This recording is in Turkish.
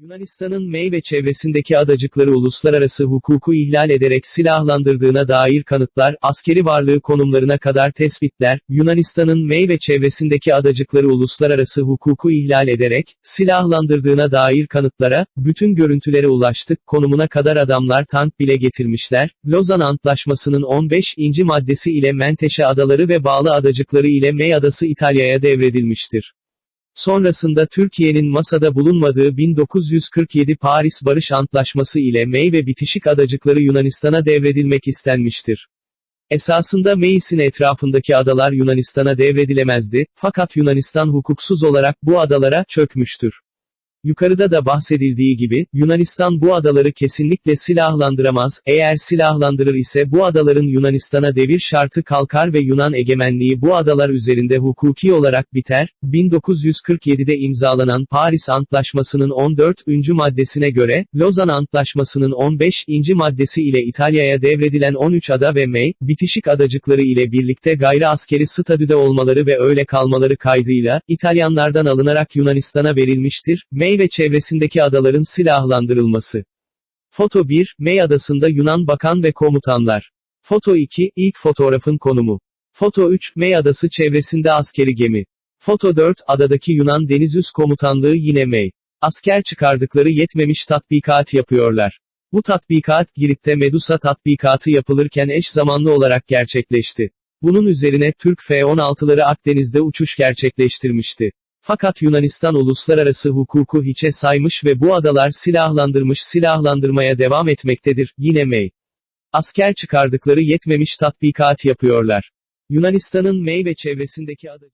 Yunanistan'ın Mey ve çevresindeki adacıkları uluslararası hukuku ihlal ederek silahlandırdığına dair kanıtlar, askeri varlığı konumlarına kadar tespitler, Yunanistan'ın Mey ve çevresindeki adacıkları uluslararası hukuku ihlal ederek, silahlandırdığına dair kanıtlara, bütün görüntülere ulaştık, konumuna kadar adamlar tank bile getirmişler, Lozan Antlaşması'nın 15. maddesi ile Menteşe adaları ve bağlı adacıkları ile Mey adası İtalya'ya devredilmiştir. Sonrasında Türkiye'nin masada bulunmadığı 1947 Paris Barış Antlaşması ile Mey ve bitişik adacıkları Yunanistan'a devredilmek istenmiştir. Esasında Meis'in etrafındaki adalar Yunanistan'a devredilemezdi, fakat Yunanistan hukuksuz olarak bu adalara çökmüştür. Yukarıda da bahsedildiği gibi, Yunanistan bu adaları kesinlikle silahlandıramaz, eğer silahlandırır ise bu adaların Yunanistan'a devir şartı kalkar ve Yunan egemenliği bu adalar üzerinde hukuki olarak biter, 1947'de imzalanan Paris Antlaşması'nın 14. maddesine göre, Lozan Antlaşması'nın 15. maddesi ile İtalya'ya devredilen 13 ada ve Mey, bitişik adacıkları ile birlikte gayri askeri statüde olmaları ve öyle kalmaları kaydıyla, İtalyanlardan alınarak Yunanistan'a verilmiştir, Mey ve çevresindeki adaların silahlandırılması. Foto 1, Mey Adası'nda Yunan bakan ve komutanlar. Foto 2, ilk fotoğrafın konumu. Foto 3, Mey Adası çevresinde askeri gemi. Foto 4, adadaki Yunan Deniz Üst Komutanlığı yine Mey. Asker çıkardıkları yetmemiş tatbikat yapıyorlar. Bu tatbikat Girit'te Medusa tatbikatı yapılırken eş zamanlı olarak gerçekleşti. Bunun üzerine Türk F-16'ları Akdeniz'de uçuş gerçekleştirmişti. Fakat Yunanistan uluslararası hukuku hiçe saymış ve bu adalar silahlandırmış silahlandırmaya devam etmektedir, yine Mey. Asker çıkardıkları yetmemiş tatbikat yapıyorlar. Yunanistan'ın Mey ve çevresindeki ada